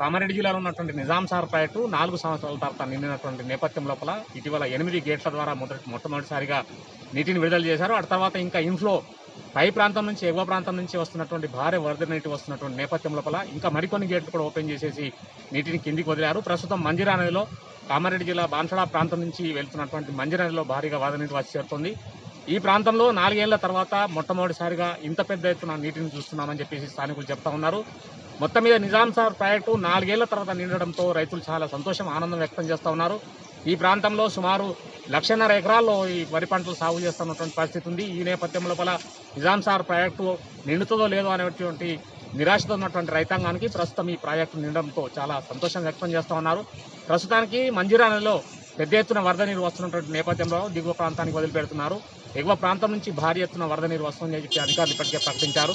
కామారెడ్డి జిల్లాలో ఉన్నటువంటి Nizam sir project నాలుగు సంవత్సరాల తర్వాత నిండినటువంటి నేపథ్యం లోపల ఇటీవల ఎనిమిది గేట్ల ద్వారా మొదటి మొట్టమొదటిసారిగా నీటిని విడుదల చేశారు. ఆ తర్వాత ఇంకా ఇన్ఫ్లో పై ప్రాంతం నుంచి ఎగువ ప్రాంతం నుంచి వస్తున్నటువంటి భారీ వరద నీటి వస్తున్నటువంటి నేపథ్యం లోపల ఇంకా మరికొన్ని గేట్లు కూడా ఓపెన్ చేసేసి నీటిని కిందికి వదిలారు. ప్రస్తుతం మంజిరా నదిలో కామారెడ్డి జిల్లా బాన్సడా ప్రాంతం నుంచి వెళ్తున్నటువంటి మంజిరా నదిలో భారీగా వరద నీటి వచ్చి చేరుతుంది. ఈ ప్రాంతంలో నాలుగేళ్ళ తర్వాత మొట్టమొదటిసారిగా ఇంత పెద్ద ఎత్తున నీటిని చూస్తున్నామని చెప్పేసి స్థానికులు చెప్తా ఉన్నారు. మొత్తం మీద నిజాం సార్ ప్రాజెక్టు నాలుగేళ్ళ తర్వాత నిండడంతో రైతులు చాలా సంతోషం ఆనందం వ్యక్తం చేస్తూ ఉన్నారు. ఈ ప్రాంతంలో సుమారు లక్షన్నర ఎకరాల్లో ఈ వరి పంటలు సాగు చేస్తున్నటువంటి పరిస్థితి ఉంది. ఈ నేపథ్యం లోపల నిజాం సార్ ప్రాజెక్టు నిండుతుందో లేదో అనేటువంటి నిరాశతో ఉన్నటువంటి రైతాంగానికి ప్రస్తుతం ఈ ప్రాజెక్టు నిండడంతో చాలా సంతోషం వ్యక్తం చేస్తూ ఉన్నారు. ప్రస్తుతానికి మంజీరా నెలలో పెద్ద ఎత్తున వరద నీరు వస్తున్నటువంటి నేపథ్యంలో దిగువ ప్రాంతానికి వదిలిపెడుతున్నారు. ఎగువ ప్రాంతం నుంచి భారీ ఎత్తున వరద నీరు వస్తుందని చెప్పి అధికారులు ఇప్పటికే ప్రకటించారు.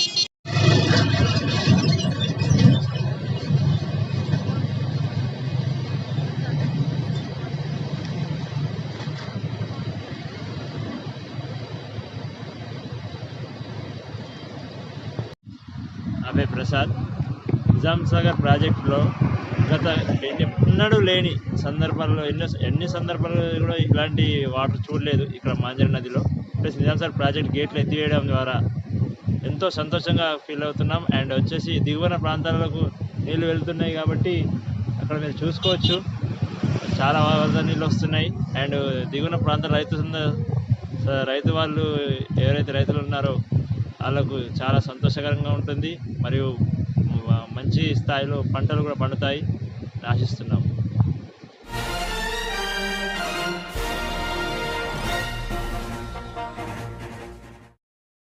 అభయ్ ప్రసాద్. నిజాంసాగర్ ప్రాజెక్టులో గత ఎన్నడూ లేని సందర్భాల్లో ఎన్నో ఎన్ని సందర్భాల్లో కూడా ఇలాంటి వాటర్ చూడలేదు ఇక్కడ మాంజర నదిలో. ప్లస్ నిజాంసాగర్ ప్రాజెక్ట్ గేట్లు ఎత్తివేయడం ద్వారా ఎంతో సంతోషంగా ఫీల్ అవుతున్నాం. అండ్ వచ్చేసి దిగువన ప్రాంతాలకు నీళ్ళు వెళ్తున్నాయి కాబట్టి అక్కడ మీరు చూసుకోవచ్చు. చాలా వరద నీళ్ళు వస్తున్నాయి. అండ్ దిగువన ప్రాంత రైతు రైతు వాళ్ళు ఎవరైతే రైతులు ఉన్నారో వాళ్ళకు చాలా సంతోషకరంగా ఉంటుంది. మరియు మంచి స్థాయిలో పంటలు కూడా పండుతాయి. ఆశిస్తున్నాము.